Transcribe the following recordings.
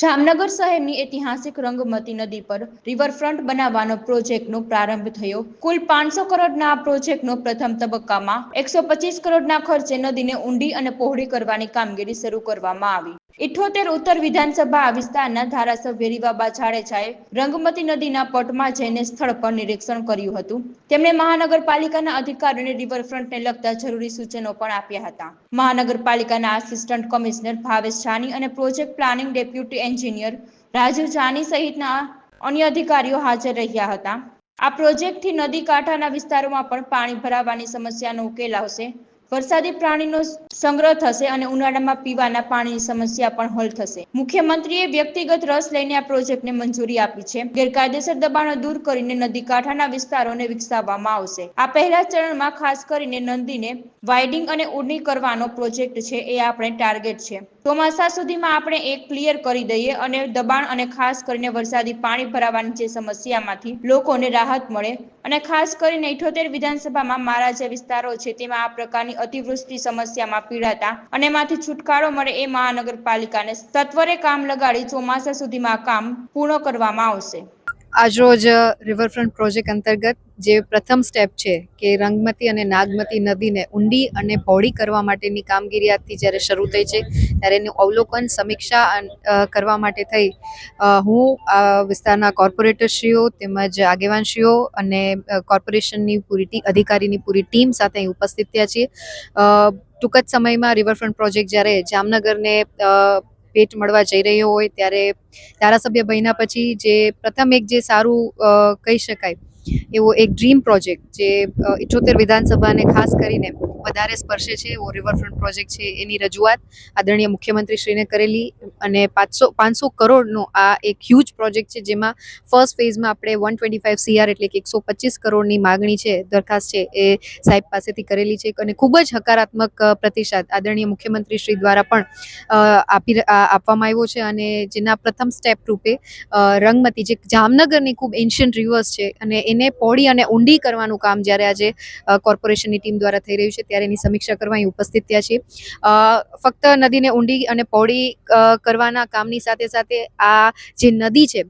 જામનગર શહેરની ઐતિહાસિક રંગમતી નદી પર રિવરફ્રન્ટ બનાવવાનો પ્રોજેક્ટનો પ્રારંભ થયો. કુલ પાંચસો કરોડના આ પ્રોજેક્ટનો પ્રથમ તબક્કામાં એકસો પચીસ કરોડના ખર્ચે નદીને ઊંડી અને પહોળી કરવાની કામગીરી શરૂ કરવામાં આવી. ઇઠોતેર ઉત્તર વિધાનસભા વિસ્તારના ધારાસભ્ય રીવાબા જાડેજાએ રંગમતી નદીના પટમાં જઈને સ્થળ પર નિરીક્ષણ કર્યું હતું. તેમણે મહાનગરપાલિકાના અધિકારીઓને રિવરફ્રન્ટને લગતા જરૂરી સૂચનો પણ આપ્યા હતા. મહાનગરપાલિકાના આસિસ્ટન્ટ કમિશનર ભાવેશ જાની અને project planning deputy engineer Rajiv Jani સહિતના અન્ય અધિકારીઓ હાજર રહ્યા હતા. આ પ્રોજેક્ટથી નદી કાંઠાના વિસ્તારોમાં પણ પાણી ભરાવાની સમસ્યાનો ઉકેલ આવશે. વરસાદી પ્રાણીનો સંગ્રહ થશે અને ઉનાળામાં પીવાના પાણીની સમસ્યા પણ હલ થશે. મુખ્યમંત્રીએ વ્યક્તિગત રસ લઈને આ પ્રોજેક્ટને મંજૂરી આપી છે. ગેરકાયદેસર દબાણો દૂર કરીને નદી કાંઠાના વિસ્તારોને વિકસાવવામાં આવશે. આ પહેલા ચરણમાં ખાસ કરીને નદીને વાઇડિંગ અને ઉડણી કરવાનો પ્રોજેક્ટ છે એ આપણે ટાર્ગેટ છે. ચોમાસા સુધીમાં આપણે એક ક્લિયર કરી દઈએ અને દબાણ અને ખાસ કરીને વરસાદી પાણી ભરાવાની જે સમસ્યામાંથી લોકોને રાહત મળે અને ખાસ કરીને ઇઠોતેર વિધાનસભામાં મારા જે વિસ્તારો છે તેમાં આ પ્રકારની અતિવૃષ્ટિ સમસ્યામાં પીડાતા અને એમાંથી છુટકારો મળે એ મહાનગરપાલિકાને સત્વરે કામ લગાડી ચોમાસા સુધીમાં કામ પૂર્ણ કરવામાં આવશે. આજરોજ રિવરફ્રન્ટ પ્રોજેક્ટ અંતર્ગત જે પ્રથમ સ્ટેપ છે કે રંગમતી અને નાગમતી નદીને ઊંડી અને પહોળી કરવા માટેની કામગીરી આજથી જ્યારે શરૂ થઈ છે, ત્યારે એનું અવલોકન, સમીક્ષા કરવા માટે થઈ. હું આ વિસ્તારના કોર્પોરેટરશ્રીઓ તેમજ આગેવાનશ્રીઓ અને કોર્પોરેશનની પૂરી ટી, અધિકારીની પૂરી ટીમ સાથે અહીં ઉપસ્થિત થયા છીએ. ટૂંક જ સમયમાં રિવરફ્રન્ટ પ્રોજેક્ટ જ્યારે જામનગરને ભેટ મળવા જઈ રહ્યો હોય ત્યારે ધારાસભ્ય બન્યા પછી જે પ્રથમ એક જે સારું કહી શકાય એવો એક ડ્રીમ પ્રોજેક્ટ જે ઇઠોતેર વિધાનસભાને ખાસ કરીને વધારે સ્પર્શે છે, એવો રિવરફ્રન્ટ પ્રોજેક્ટ છે, એની રજૂઆત આદરણીય મુખ્યમંત્રીશ્રીને કરેલી અને પાંચસો પાંચસો કરોડનો આ એક હ્યુજ પ્રોજેક્ટ છે, જેમાં ફર્સ્ટ ફેઝમાં આપણે વન ટ્વેન્ટી ફાઇવ સીઆર એટલે કે એકસો પચીસ કરોડની માગણી છે, દરખાસ્ત છે, એ સાહેબ પાસેથી કરેલી છે, અને ખૂબ જ હકારાત્મક પ્રતિસાદ આદરણીય મુખ્યમંત્રીશ્રી દ્વારા પણ આપી આપવામાં આવ્યો છે, અને જેના પ્રથમ સ્ટેપ રૂપે રંગમતી જે જામનગરની ખૂબ એન્શિયન્ટ રિવર્સ છે, અને એને પહોળી અને ઊંડી કરવાનું કામ જ્યારે આજે કોર્પોરેશનની ટીમ દ્વારા થઈ રહ્યું છે ત્યારે એની સમીક્ષા કરવા અહીં ઉપસ્થિત થયા છીએ. ફક્ત નદીને ઊંડી અને પહોળી કરવાના કામની સાથે સાથે આ જે નદી છે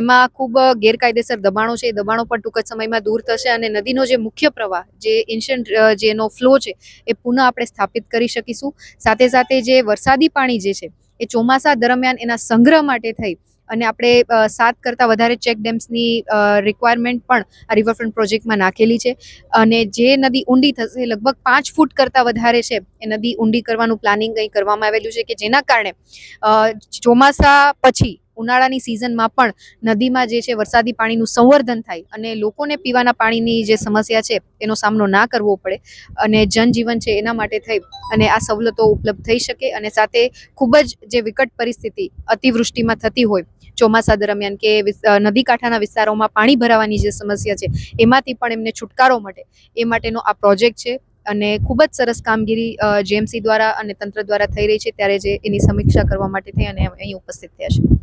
એમાં ખૂબ ગેરકાયદેસર દબાણો છે. એ દબાણો પણ ટૂંક જ સમયમાં દૂર થશે અને નદીનો જે મુખ્ય પ્રવાહ, જે એન્શિયન્ટ જેનો ફ્લો છે, એ પુનઃ આપણે સ્થાપિત કરી શકીશું. સાથે સાથે જે વરસાદી પાણી જે છે, એ ચોમાસા દરમિયાન એના સંગ્રહ માટે થઈ અને આપણે સાત કરતાં વધારે ચેક ડેમ્સની રિક્વાયરમેન્ટ પણ આ રિવરફ્રન્ટ પ્રોજેક્ટમાં નાખેલી છે. અને જે નદી ઊંડી થશે લગભગ પાંચ ફૂટ કરતાં વધારે છે, એ નદી ઊંડી કરવાનું પ્લાનિંગ અહીં કરવામાં આવેલું છે કે જેના કારણે ચોમાસા પછી ઉનાળાની સિઝનમાં પણ નદીમાં જે છે વરસાદી પાણીનું સંવર્ધન થાય અને લોકોને પીવાના પાણીની જે સમસ્યા છે એનો સામનો ના કરવો પડે અને જનજીવન છે એના માટે થઈ અને આ સવલતો ઉપલબ્ધ થઈ શકે અને સાથે ખૂબ જ જે વિકટ પરિસ્થિતિ અતિવૃષ્ટિમાં થતી હોય ચોમાસા દરમિયાન કે નદી કાંઠાના વિસ્તારોમાં પાણી ભરાવાની જે સમસ્યા છે એમાંથી પણ એમને છુટકારો મળે એ માટેનો આ પ્રોજેક્ટ છે અને ખૂબ જ સરસ કામગીરી જેએમસી દ્વારા અને તંત્ર દ્વારા થઈ રહી છે ત્યારે જે એની સમીક્ષા કરવા માટે થઈ અને અહીં ઉપસ્થિત થયા છે.